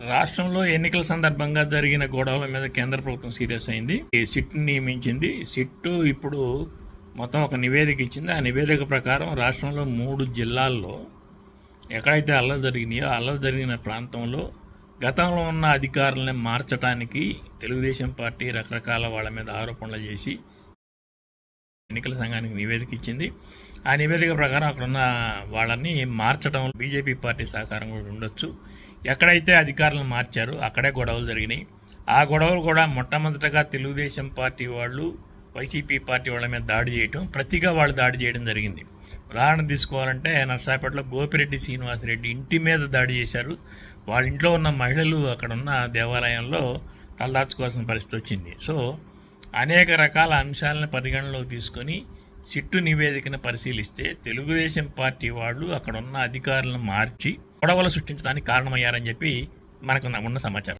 రాష్ట్రంలో ఎన్నికల సందర్భంగా జరిగిన గొడవల మీద కేంద్ర ప్రభుత్వం సీరియస్ అయింది. ఈ సిట్ నియమించింది. సిట్ ఇప్పుడు మొత్తం ఒక నివేదిక ఇచ్చింది. ఆ నివేదిక ప్రకారం రాష్ట్రంలో మూడు జిల్లాల్లో ఎక్కడైతే అల్లరి జరిగినాయో అల్లరి జరిగిన ప్రాంతంలో గతంలో ఉన్న అధికారులను మార్చడానికి తెలుగుదేశం పార్టీ రకరకాల వాళ్ళ మీద ఆరోపణలు చేసి ఎన్నికల సంఘానికి నివేదిక ఇచ్చింది. ఆ నివేదిక ప్రకారం అక్కడున్న వాళ్ళని మార్చడం బీజేపీ పార్టీ సహకారం కూడా ఉండొచ్చు. ఎక్కడైతే అధికారులను మార్చారో అక్కడే గొడవలు జరిగినాయి. ఆ గొడవలు కూడా మొట్టమొదటగా తెలుగుదేశం పార్టీ వాళ్ళు వైసీపీ పార్టీ వాళ్ళ మీద దాడి చేయటం ప్రతిగా వాళ్ళు దాడి చేయడం జరిగింది. ఉదాహరణ తీసుకోవాలంటే నర్సాపేటలో గోపిరెడ్డి శ్రీనివాసరెడ్డి ఇంటి మీద దాడి చేశారు. వాళ్ళ ఇంట్లో ఉన్న మహిళలు అక్కడ ఉన్న దేవాలయంలో తలదాచుకోవాల్సిన పరిస్థితి వచ్చింది. సో అనేక రకాల అంశాలను పరిగణలోకి తీసుకొని సిట్టు నివేదికను పరిశీలిస్తే తెలుగుదేశం పార్టీ వాళ్ళు అక్కడ ఉన్న అధికారులను మార్చి గొడవలు సృష్టించడానికి కారణమయ్యారని చెప్పి మనకు ఉన్న సమాచారం.